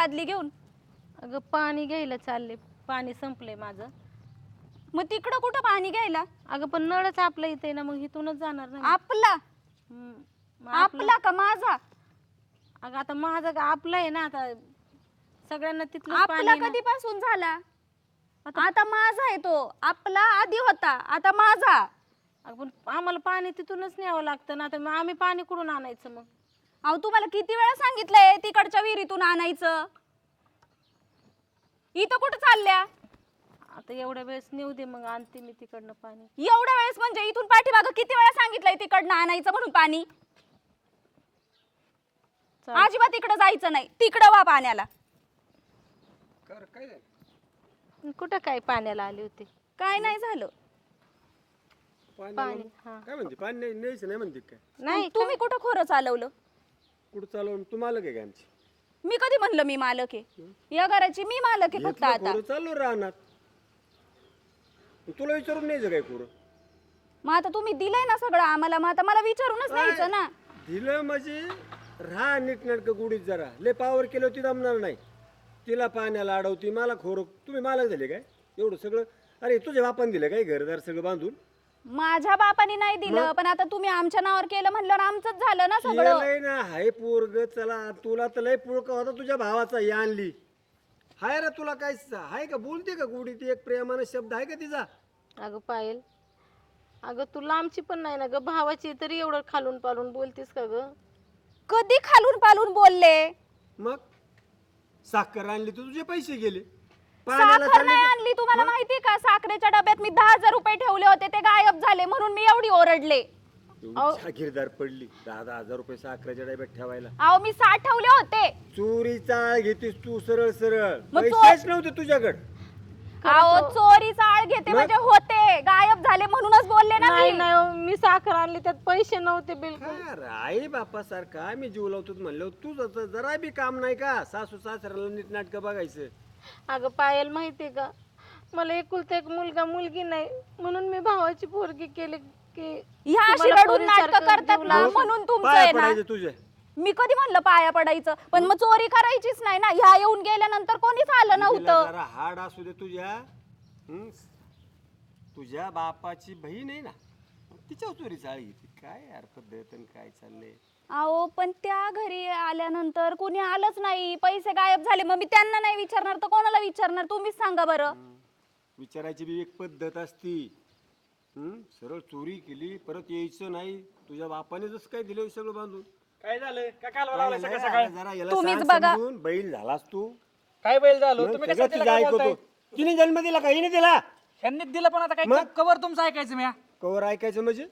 बादली घेऊन? अगं पाणी घ्यायला चालले. पाणी संपलंय माझं. मग तिकडं कुठं पाणी घ्यायला? अगं पण नळच आपलं इथे आहे ना मग इथूनच जाणार ना. आपला? आपलं- का माझा? अगं आता माझं का आपलं आहे ना आता सगळ्यांना तिथलं पाणी आपला आहे ना. कधीपासून झाला? आता माझा आहे तो. आपला आधी होता आता माझा. अगं पण आम्हाला पाणी तिथूनच न्यावं लागतं ना. आता मग आम्ही पाणी कुठून आणायचं मग? अहो तुम्हाला किती वेळा सांगितलंय तिकडच्या विहिरीतून आणायचं? इथं कुठं चालल्या? आता एवढ्या वेळेस नेऊ दे मग आणते मी तिकडनं पाणी. एवढ्या वेळेस म्हणजे इथून पाठीमागं किती वेळा सांगितलंय तिकडनं आणायचं म्हणून पाणी. अजिबात तिकडं जायचं नाही तिकडं वा पाण्याला. कर काय झालं? कुठं काय पाण्याला आले होते? काय नाही झालं. पाणी पाणी, म्हणून? हा. काय म्हणते? पाणी नाही न्यायचं नाही म्हणते काय? नाही तुम्ही कुठं खोरं चालवलं? कुठं चालवून? तू मालक आहे का आमची? मी कधी म्हणलं मी मालक आहे? या घराची मी मालक आहे फक्त घेतलं आता. चाललो राहणार. तुला विचारून न्यायचं काय पोरं? मग आता तुम्ही दिलंय ना सगळं आम्हाला मग आता मला विचारूनच न्यायचं ना. दिलं म्हणजे राहा नीटनाटकं गुढीत जरा. लय पावर केलं ती जमणार नाही. तिला पाण्याला अडवती मला खोर. तुम्ही मालक झाले काय? एवढं सगळं. अरे तुझ्या बापान दिलं काय घरदार सगळं बांधून? माझ्या बापाने नाही दिलं पण आता तुम्ही आमच्या नावावर केलं म्हणल्यावर आमचंच झालं ना सगळं. केलंय ना हाय पोरग चला तुला तर लय पुळका होता तुझ्या भावाचा ही आणली. हाय रे तुला काय स- हाय का बोलते का गुढी ती एक प्रेमानं शब्द आहे का तिचा? अगं पायल अगं तू लांबची पण नाही ना ग भावाची तरी एवढं खालून पालून बोलतीस का ग? कधी खालून पालून बोलले? मग? साखर आणली तर तुझे पैसे गेले. पाण्याला साखर चालली नाही आणली तुम्हाला माहिती का? साखरेच्या डब्यात मी दहा हजार रुपये ठेवले होते ते गायब झाले म्हणून मी एवढी ओरडले. एवढी जागीरदार पडली. दहा दहा हजार रुपये साखरेच्या डब्यात ठेवायला. अहो मी साठ ठेवले होते. चोरी चाळ घेतीस तू सरळ सरळ. मग चोर- पैसेच नव्हते तुझ्याकडे. अहो चोरीचा आळ घेते म्हणजे होते. गायब झाले म्हणूनच बोलले ना नाही मी. नाही हो, मी साखर आणली त्यात पैसे नव्हते बिलकुल. आई बापा सारखा आम्ही जीव लावतो म्हणलं तुझं जरा बी काम नाही का? सासू सासऱ्याला नीट नाटकं बघायचं. अगं पायल माहितीये का? मला एकुलता एक मुलगा मुलगी नाही. म्हणून मी भावाची पोरगी केली की ह्या अशी तुम्हाला रडून नाटक करतात जीव ना लावू म्हणून तुमचं पाय आहे ना पडायचं तुझे. मी कधी म्हणलं पाया पडायचं पण मग चोरी करायचीच नाही ना. ह्या येऊन गेल्यानंतर कोणीच आलं तिला नव्हतं. जरा हाड असू दे तुझ्या. हं? तुझ्या बापाची बहीण आहे ना तिच्या चोरी चाळ घेते काय आणि काय चाललंय? अहो पण त्या घरी आल्यानंतर कोणी आलंच नाही. पैसे गायब झाले. मग मी त्यांना नाही विचारणार तर कोणाला विचारणार? तुम्हीच सांगा बरं. हं. विचारायची बी एक पद्धत असती. हं? सरळ चोरी केली परत यायचं नाही. तुझ्या बापाने जसं काय दिलं सगळं बांधून. काय झालं? काय कालवा काय लावलाय नाही, सकाळ सकाळ आता जरा याला तुम्हीच सांग बघा. समजून, बैल झालास तू. काय बैल झालो? मग तुम्ही सगळं कसं तिचं ऐकतो तिने जन्म दिला का? हिने दिला. ह्यांनी दिलं पण आता? काय कवर तुमचं ऐकायचं मी कवर ऐकायचं म्हणजे?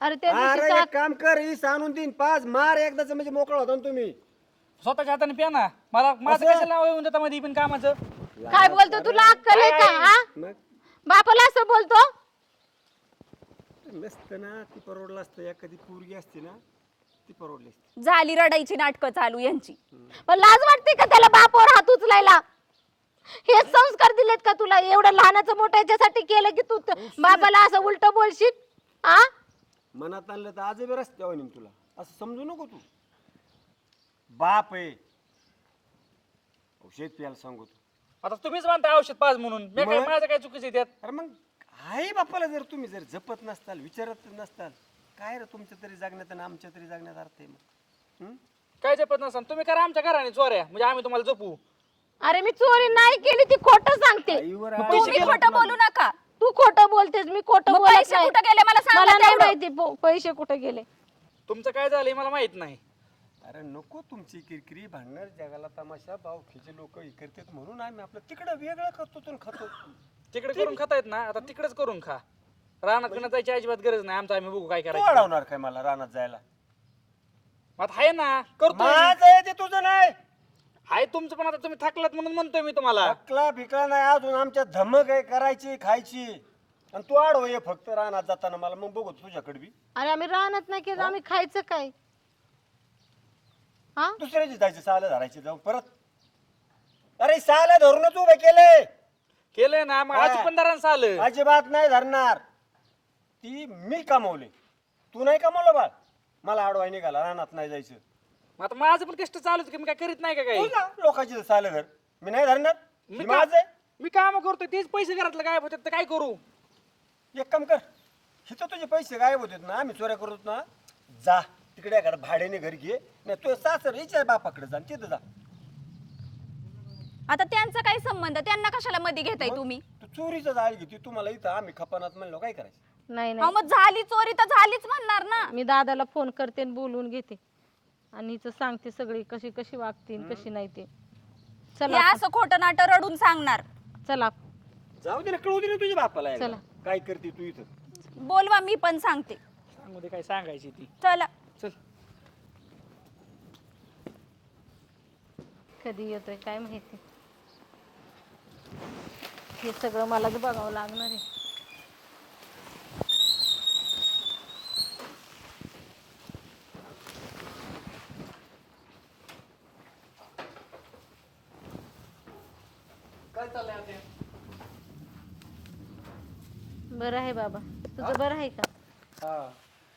अरे त्या अरे एक काम कर ही आणून देईन. पाच मार एकदाच म्हणजे मोकळा होता ना तुम्ही. स्वतःच्या हाताने प्या ना मला माझं असं? कशाला येऊन देता मध्ये पण कामाचं? काय बोलतो तुला? अक्कल आहे का? हा? मग? बापाला असं बोलतो? नसतं ना ती परवडलं असतं. एखादी पोरगी असती ना ती परवडली असती. झाली रडायची नाटकं चालू यांची. पण लाज वाटते का त्याला बापावर हात उचलायला? हे संस्कार दिलेत का तुला? एवढं लहानाचं मोठं याच्यासाठी केलं की तू त- बापाला असं उलट बोलशील? आ? मनात आणलं तर आज बी रस्त्यावर नेईन तुला. असं समजू नको तू. बाप आहे. औषध प्यायला सांगू तू. आता तुम्हीच म्हणता औषध पाच म्हणून. मी काय मग? माझं काय चुकीचं आहे त्यात? अरे मग आई बापाला जर तुम्ही जर जपत नसताल विचारत नसताल काय रे तुमच्या तरी जगण्यात आणि आमच्या तरी जगण्यात अर्थ आहे मग? हं? काय जपत नसताना तुम्ही करा आमच्या घराने चोऱ्या. म्हणजे आम्ही तुम्हाला जपू. अरे मी चोरी नाही केली ती खोटं सांगते. आईवर तुम्ही खोटं बोलू नका. तू खोटं बोलतेस मी खोटं मग बोलत पैसे नाही. कुठं गेले? मला सांगा मला नाही तेवढं. माहिती प- पैसे कुठे गेले? तुमचं काय झालंय मला माहीत नाही. अरे नको तुमची किरकिरी भांडणार जगाला तमाशा भाव खिचे लोक करतात म्हणून आम्ही आपलं तिकडं वेगळं करतो तो आणि खातो. तिकडे करून खाता येत ना? आता तिकडेच करून खा. रानात बिनात जायची अजिबात गरज नाही. आमचं आम्ही बघू काय तू करायचं अडवणार काय मला रानात जायला? आता आहे ना? करतो माझं आहे ते तुझं नाही. आहे तुमचं पण आता तुम्ही थकलात म्हणून म्हणतोय मी तुम्हाला. अकला भिकला नाही अजून. आमच्या धमक आहे करायची खायची. आणि तू आडव ये फक्त रानात जाताना. मला मग बघू तुझ्याकडे बी. अरे आम्ही राहणार नाही आम्ही खायचं काय? हा? दुसऱ्याची जायचे साला धरायचे जाऊन परत. अरे साला धरूनच उभे केले. केलंय ना मग. आज पण दरांचं आलं अजिबात नाही धरणार. ती मी कमवले. तू नाही कमवलं बा मला आडवाय निघाला रानात नाही जायचं. मग आता माझं पण कष्ट चालूच की मी काय करीत नाही का काही? लोकांची चाललं घर मी नाही धरणार. मी मी का- माझं आहे. मी काम करतोय तेच पैसे घरातलं काय होतात तर काय करू? एक काम कर. हिथं तुझे पैसे गायब होते ना आम्ही चोऱ्या करतो ना. जा. तिकडे एखादं भाड्याने घर घे. नाही तुझ्या सासर विचार बापाकडे जा आणि तिथं जा. आता त्यांचा काय संबंध त्यांना कशाला मध्ये घेताय तुम्ही? तू चोरीचं जाळ घेते तुम्हाला इथं आम्ही खपानात म्हणलो काय करायचं? नाही अहो नाही मग झाली चोरी तर झालीच म्हणणार ना. मी दादाला फोन करते आणि बोलवून घेते. आणि हिचं सांगते सगळी कशी कशी वागते आणि कशी नाही ते. चला असं खोटं नाटं रडून सांगणार. चला. जाऊ दे ना कळू दे ना तुझ्या बापाला एकदा. चला. काय करते तू इथं? बोलवा मी पण सांगते. सांगू दे काय सांगायची ती. चला. कधी येतोय काय माहिती. हे सगळं मलाच बघावं लागणार आहे. बरं आहे बाबा. तुझं बरं आहे का? हा.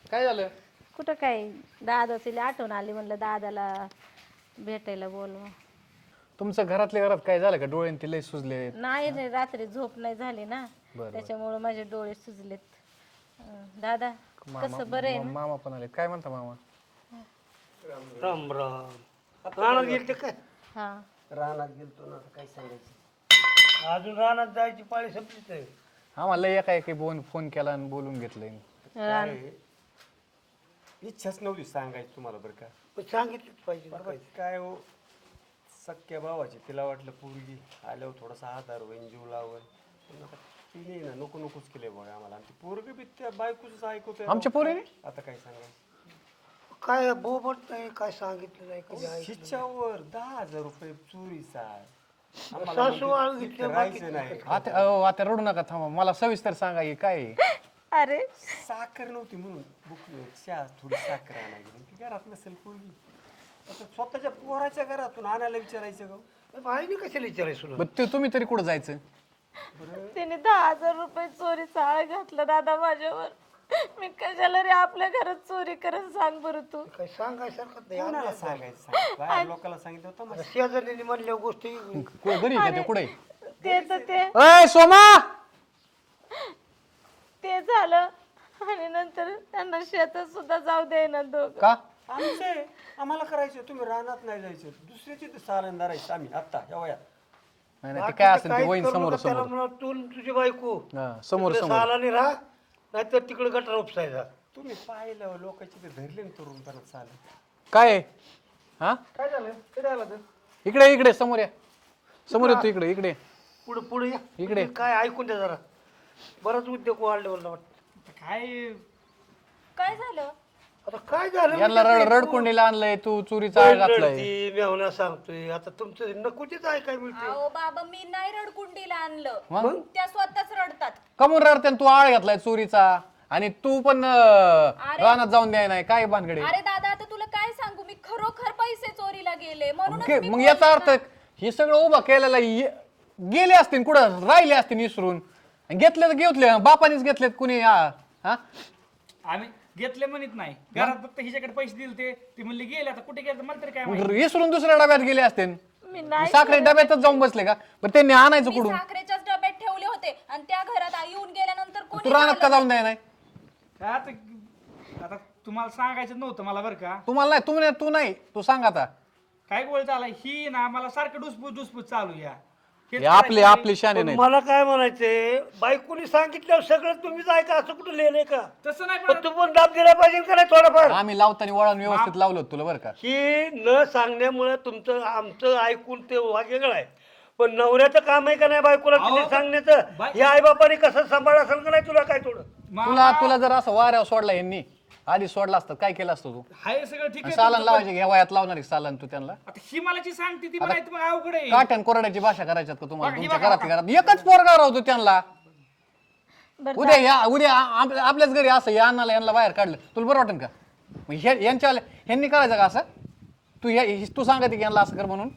काय झालं? कुठं काय? दादाची आठवण आली म्हणलं दादाला भेटायला बोलवा. तुमचं घरातल्या घरात काय झालं का? डोळे लय सुजले. नाही रे रात्री झोप नाही झाली ना. बरं. त्याच्यामुळे माझे डोळे सुजलेत. अं, दादा मामा कसं बरं आहे? मामा पण आले काय म्हणता मामा? राम राम. रानात गेलते काय? हा. रानात गेलतो ना आता काय सांगायचं? अजून रानात जायची पाळी संपलीच आहे आम्हाला एका एकी फोन फोन केला आणि बोलून घेतलंय. रान- इच्छाच नव्हती सांगायची तुम्हाला बरं का? पण सांगितलंच पाहिजे ना काय हो? सख्या भावाची तिला वाटलं पोरगी आल्यावर थोडासा आधार होईल जीव लावल. पण आता तिने ना नको नकोच केले बघा आम्हाला. आणि ती पोरगी बी त्या बायकोच ऐकवतोय आमच्या पोरीने? आता काय सांगायचं? काय बोबट नाही काय सांगितलं नाही कधी ऐकलं हिच्यावर दहा हजार रुपये चोरीचा आम्हाला सासू राहायचं नाही. आता अहो, आता रडू नका थांबा. मला सविस्तर सांगा हे काय आहे? अरे. साखर नव्हती म्हणून बुकली चहा थोडी साखर आणायची. म्हणून ती घरात नसेल पोरगी. स्वतःच्या पोराच्या घरातून आणायला विचारायचं गं. आईने कशाला विचारायचं तुला? बरं ते तुम्ही तरी कुठं जायचं? त्याने दहा हजार रुपये चोरीचा आळ घातला दादा माझ्यावर. मी कशाला रे आपल्या घरात चोरी करत सांग बरं तू. काय सांगायसारखं नाही. कोणाला सांगायचं सांग? बाहेर लोकांना सांगितलं होतं आता म्हणल्या गोष्टी घरी का ते? कुठे ते तर ते अय सोमा! ते झालं. आणि नंतर त्यांना शेतात सुद्धा जाऊ दे ना दोघं. का? आमचे आम्हाला करायचं तुम्ही रानात नाही जायचं. दुसऱ्याची तर सालन धरायचं आम्ही आत्ता या वयात. नाही नाही, ते काय असेल ते वहीन समोर समोर. म्हणा तू तुझी बायको. हा, समोर तिकडे समोर. सालानी राहा नाहीतर तिकडे गटर उपसायचा. तुम्ही पाहिलं लोकांची ते धरले ना तरुण परत चालेल काय? आहे? हा? काय झालं? कधी आला तर इकडे इकडे समोर या. समोर येतो इकडे इकडे पुढे पुढे या. इकडे. काय ऐकून द्या जरा. बराच उद्योग वाढले मला वाटतं. काय काय झालं? आता काय झालं? यांना रड रडकुंडीला आणलंय तू चोरीचा आळ घातलाय. सांगतोय. आता तुमचं नकोचीच ऐकाय मिळते अहो बाबा मी नाही रडकुंडीला आणलं. मग? त्या स्वतःच रडतात. कमून रडते तू आळ घातलाय चोरीचा? आणि तू पण अं, रानात जाऊन द्याय नाही. काय भानगडे? अरे दादा आता तुला काय सांगू? मी खरोखर पैसे चोरीला गेले. ओके, मग याचा अर्थ हे सगळं उभा केलेला ये- गेले असतील कुठं? राहिले असतील विसरून आणि घेतले तर घेतले. बापानेच घेतलेत कुणी? हा? हा? आम्ही घेतले म्हणत नाही. घरात फक्त हिच्याकडे पैसे दिले ते ती म्हणली गेले आता कुठे गेले? मला तरी काय माहिती? विसरून दुसऱ्या डब्यात गेले असतील मी नाही साखरे डब्यातच जाऊन बसले का? पण त्यांनी आणायचं मी कुठून? साखरेच्याच डब्यात ठेवले होते. आणि त्या घरात आ- येऊन गेल्यानंतर तू कोणी रानात का जाऊन नाही? काय आता आता तुम्हाला सांगायचं नव्हतं मला बरं का. तुम्हाला नाही तू नाही तू नाही तू सांग आता. काय गोळ झालाय ही ना मला सारखं डुसपूस डुसपूस चालू या हे आपले आपले शाने पण नाही मला काय म्हणायचंय? बायकोनी सांगितल्यावर सगळं तुम्हीच ऐका असं कुठं लिहिलंय का? तसं नाही पण तू पण दाब दिला पाहिजे का नाही थोडाफार? आम्ही लावताना वळण व्यवस्थित लावलं होतं तुला बरं का. ही न सांगण्यामुळे तुमचं आमचं ऐकून ते वेगळं आहे. पण नवऱ्याचं काम आहे का नाही बायकोला किती सांगण्याचं? हे आईबापाने कसं सांभाळ असेल का नाही तुला काय थोडं? तुला तुला जर असं वाऱ्यावर सोडला यांनी आधी सोडला असतं काय केलं असतं तू? हाय सगळं ठीक आहे सालन लावायचे घ्या वयात लावणार आहे सालन तू त्यांना? पण आता ही मला जी सांगते ती म्हणायचं मग अवघड आहे. काठ्यान कोरड्याची भाषा करायच्यात का तुम्हाला? बघा, ही तुमच्या बघा, घरात घरात एकच पोरगा राहतो त्यांना. बरं उद्या या उद्या आ- आप- आपल्याच घरी असं या अन्नाला यांना बाहेर काढलं. तुला बरं वाटेल का? मग हे- यांच्या ह्यांनी करायचं का असं? तू या तू सांगते की यांना असं कर म्हणून?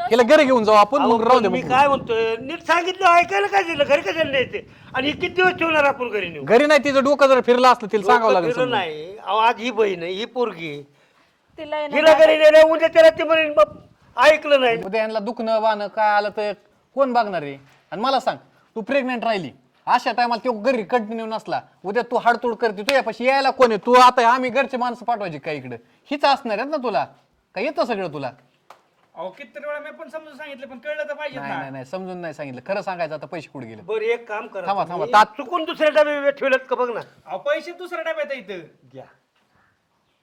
केलं घरी घेऊन जाऊ आपण मग राहू दे मी मग. काय म्हणतोय? नीट सांगितलं ऐकायला काय दिलं घरी कशाला न्यायचे? आणि हे किती दिवस ठेवणार आपण घरी नेऊ घरी नाही तिचं डोकं जर फिरलं असलं तिला सांगावं लागेल समजून. नाही. अहो, आज ही बहीण आहे ही पोरगी आहे. तिला आहे ना हिला घरी नेलं उद्या त्याला ते म्हणेन बाप ऐकलं नाही. उद्या यांना दुखणं वाहनं काय आलं तर कोण बघणार आहे? आणि मला सांग तू प्रेग्नेंट राहिली. अशा टायमाला तो घरी कंटिन्यू नसला. उद्या तू हाडतोड करते तुझ्यापाशी यायला कोण आहे? तू आता आम्ही घरचे माणसं पाठवायची काय इकडे? हीच असणार आहेत ना तुला? काय येतं सगळं तुला? अहो कितीतरी वेळा मी पण समजून सांगितलं पण कळलं तर पाहिजे नाही ना. नाही नाही समजून नाही सांगितलं. खरं सांगायचं आता पैसे कुठे गेले? बरं एक काम करा थांबा, थांबा. तात- चुकून दुसऱ्या डबे ठेवलेत का बघ ना. अहो पैसे दुसऱ्या डब्यात आहे इथं. घ्या.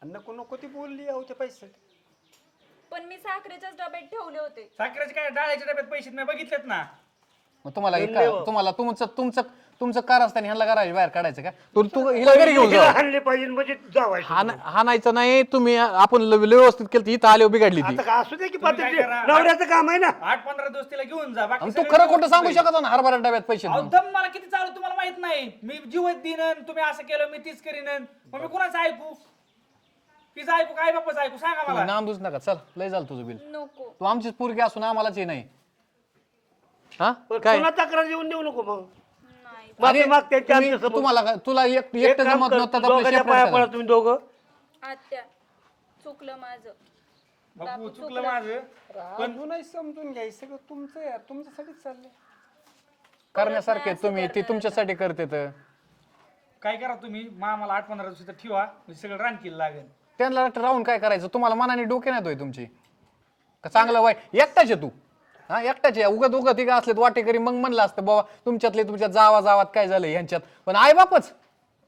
आणि नको नको ती बोलली अहो त्या पैसे. पण मी साखरेच्याच डब्यात ठेवले होते. साखरेचे काय डाळ्याच्या डब्यात पैसे मी बघितलेत ना. मग तुम्हाला हे. तुम्हाला तुमचं तुमचं तुमचं कार असताना ह्याला घराच्या बाहेर काढायचं का? तू तू हिला घरी घेऊन जा हाणले पाहिजे म्हणजे जावायचं. हाण- हाणायचं नाही तुम्ही आपण ल- व्यवस्थित केलं तर इथं आल्यावर बिघडली ती. आता का असू दे की तुम्ही पात्र काय करा? नवऱ्याचं काम आहे ना. आठ पंधरा दिवस तिला घेऊन जा बाकी आणि तू सगळं खरं खोटं सांगू शकत ना हरभरा डब्यात पैसे अहो देऊन. दम मला किती चालू तुम्हाला माहीत नाही. मी जीवच देईन तुम्ही असं केलं मी तीच करीन. मग मी कुणाचं ऐकू? तिचं ऐकू काय बापाचं ऐकू? सांगा मला. नाम दुस नका. चल लय झालं तुझं बिल. नको. तू आमचीच पोरगी असून आम्हालाच हे नाही. हा? पण काय? पुन्हा तक्रार येऊन देऊ नको मग. माफी माग त्यांच्या तुम्ही- आमच्यासमोर. तुम्हाला तुला एक एक एकटं काम जमत कर, नव्हतं दोघांच्या पाया पडा तुम्ही दोघं. आत्या चुकलं माझं. बापू चुकलं माझं. पण नाही समजून घ्यायचं सगळं तुमचं यार तुमच्यासाठीच चाललंय. करण्यासारखे तुम्ही ती तुमच्यासाठी करते तर. काय करा तुम्ही? मामाला आठ पंधरा दिवस इथं ठेवा म्हणजे सगळं रानकीला लागेल. त्यांना वाटतं राहून काय करायचं? तुम्हाला मनाने डोके नाही तुमची. का चांगलं वाईट एकटाच आहे तू. हा एकटाच आहे. उगत उगत तिघ असले वाटेकरी मग म्हणलं असतं बाबा तुमच्यातले तुमच्या जावा जावात काय झालं ह्यांच्यात? पण आई बापच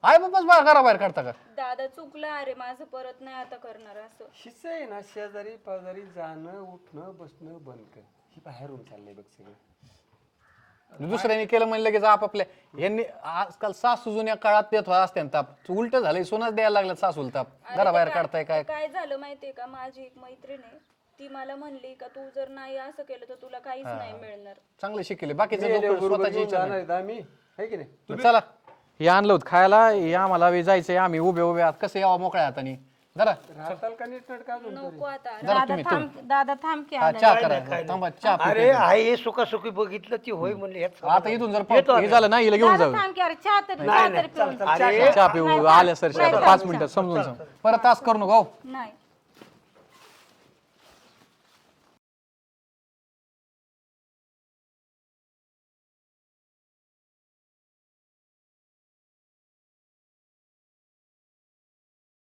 आई बापच बा घराबाहेर काढता का? दादा चुकलं अरे माझं परत नाही आता करणार असं. हिच आहे ना शेजारी पाजारी जाणं उठणं बसणं बंद कर. ही बाहेरून चाललंय बघ सगळं. दुसऱ्याने केलं म्हणलं लगेच आपापल्या. यांनी आजकाल सासू जुन्या काळात देत असते ताप. उलट झालंय सोनाच द्यायला लागलं सासूला ताप. अरे घराबाहेर ते काढताय काय काय झालं माहितीये का? माझी एक मैत्रीण आहे. ती मला म्हणली का तू जर नाही असं केलं तर तुला काहीच नाही मिळणार. चांगले शिकले. बाकीचे लोकं स्वतःची इच्छा नाही. आम्ही. आहे की नाही? चला. हे आणलं होतं खायला. हे आम्हाला जायचंय. आम्ही उभे उभे आहात. कसं यावं मोकळ्या हाताने? जरा. राहताल का नीट का अजून नको आता. जरा दादा तुम्ही थांब दादा थांब की हा, आलाय. चहा करा. थांबा चहा पिते. अरे आई हे सुखासुखी बघितलं ती होय म्हणले. ह्यात आता इथून जर हे. झालं ना हिला घेऊन दादा जाऊ. थांब की अरे चहा तरी चहा तरी पिऊन. जा. अरे चहा पिऊ. आल्या सर पाच मिनिटात समजून सांग. परत तास करू नको हो. नाही.